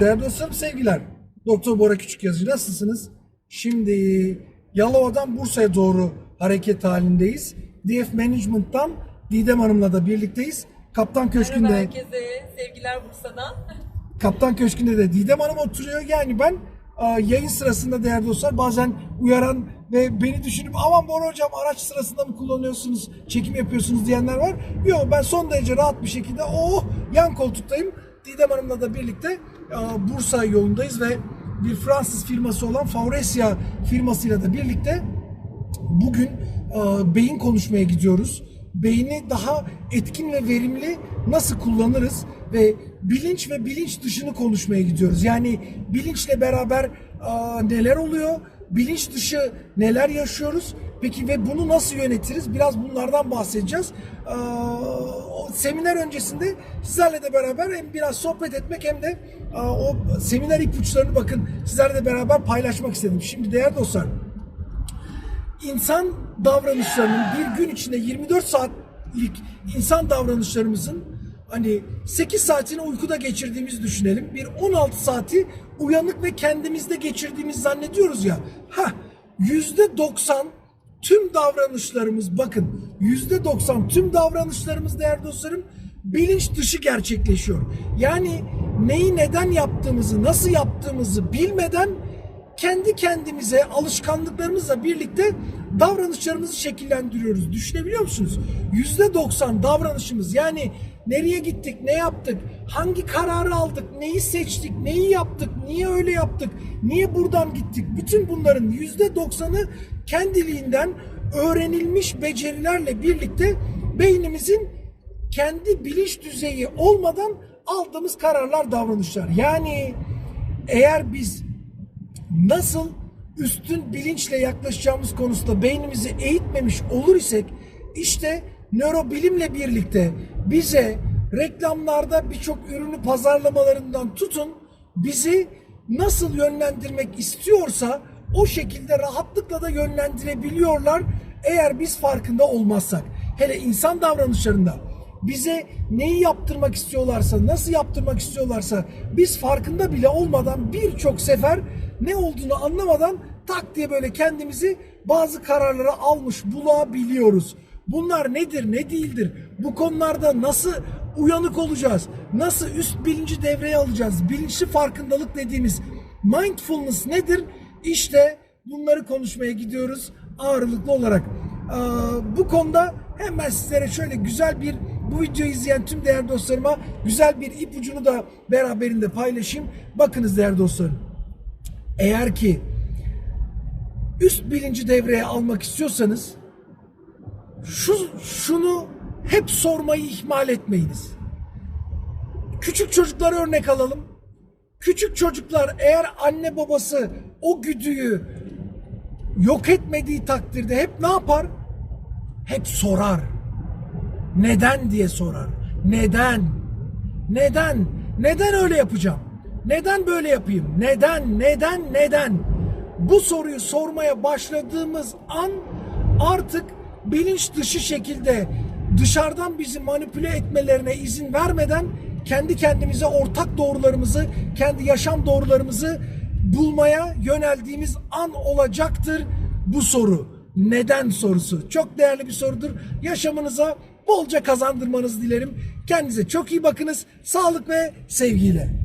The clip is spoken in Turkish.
Değerli dostlarım sevgiler. Doktor Bora Küçük Yazıcı nasılsınız? Şimdi Yalova'dan Bursa'ya doğru hareket halindeyiz. DF Management'tan Didem Hanım'la da birlikteyiz. Kaptan Merhaba Köşkü'nde herkese, sevgiler Bursa'dan. Kaptan Köşkü'nde de Didem Hanım oturuyor. Yani ben a, yayın sırasında değerli dostlar bazen uyaran ve beni düşünüp aman Bora hocam araç sırasında mı kullanıyorsunuz, çekim yapıyorsunuz diyenler var. Yok ben son derece rahat bir şekilde oh yan koltuktayım. Didem Hanım'la da birlikte Bursa yolundayız ve bir Fransız firması olan Faurecia firmasıyla da birlikte bugün e, beyin konuşmaya gidiyoruz. Beyni daha etkin ve verimli nasıl kullanırız ve bilinç ve bilinç dışını konuşmaya gidiyoruz. Yani bilinçle beraber e, neler oluyor? Bilinç dışı neler yaşıyoruz? Peki ve bunu nasıl yönetiriz? Biraz bunlardan bahsedeceğiz. E, o seminer öncesinde sizlerle de beraber hem biraz sohbet etmek hem de e, o seminer ipuçlarını bakın sizlerle de beraber paylaşmak istedim. Şimdi değerli dostlar insan davranışlarının bir gün içinde 24 saatlik insan davranışlarımızın hani 8 saatini uykuda geçirdiğimizi düşünelim. Bir 16 saati uyanık ve kendimizde geçirdiğimiz zannediyoruz ya. Ha %90 tüm davranışlarımız bakın %90 tüm davranışlarımız değerli dostlarım bilinç dışı gerçekleşiyor. Yani neyi neden yaptığımızı, nasıl yaptığımızı bilmeden kendi kendimize alışkanlıklarımızla birlikte davranışlarımızı şekillendiriyoruz. Düşünebiliyor musunuz? Yüzde doksan davranışımız yani nereye gittik, ne yaptık, hangi kararı aldık, neyi seçtik, neyi yaptık, niye öyle yaptık, niye buradan gittik. Bütün bunların yüzde doksanı kendiliğinden öğrenilmiş becerilerle birlikte beynimizin kendi bilinç düzeyi olmadan aldığımız kararlar, davranışlar. Yani eğer biz nasıl üstün bilinçle yaklaşacağımız konusunda beynimizi eğitmemiş olur isek işte nörobilimle birlikte bize reklamlarda birçok ürünü pazarlamalarından tutun bizi nasıl yönlendirmek istiyorsa o şekilde rahatlıkla da yönlendirebiliyorlar eğer biz farkında olmazsak. Hele insan davranışlarında bize neyi yaptırmak istiyorlarsa, nasıl yaptırmak istiyorlarsa biz farkında bile olmadan birçok sefer ne olduğunu anlamadan tak diye böyle kendimizi bazı kararlara almış bulabiliyoruz. Bunlar nedir, ne değildir? Bu konularda nasıl uyanık olacağız? Nasıl üst bilinci devreye alacağız? Bilinçli farkındalık dediğimiz mindfulness nedir? İşte bunları konuşmaya gidiyoruz ağırlıklı olarak. Ee, bu konuda hemen sizlere şöyle güzel bir bu videoyu izleyen tüm değerli dostlarıma güzel bir ipucunu da beraberinde paylaşayım. Bakınız değerli dostlarım. Eğer ki üst bilinci devreye almak istiyorsanız şu şunu hep sormayı ihmal etmeyiniz. Küçük çocuklara örnek alalım. Küçük çocuklar eğer anne babası o güdüyü yok etmediği takdirde hep ne yapar? Hep sorar. Neden diye sorar. Neden? Neden? Neden öyle yapacağım? Neden böyle yapayım? Neden? Neden? Neden? Bu soruyu sormaya başladığımız an artık bilinç dışı şekilde dışarıdan bizi manipüle etmelerine izin vermeden kendi kendimize ortak doğrularımızı, kendi yaşam doğrularımızı bulmaya yöneldiğimiz an olacaktır bu soru. Neden sorusu. Çok değerli bir sorudur. Yaşamınıza bolca kazandırmanızı dilerim. Kendinize çok iyi bakınız. Sağlık ve sevgiyle.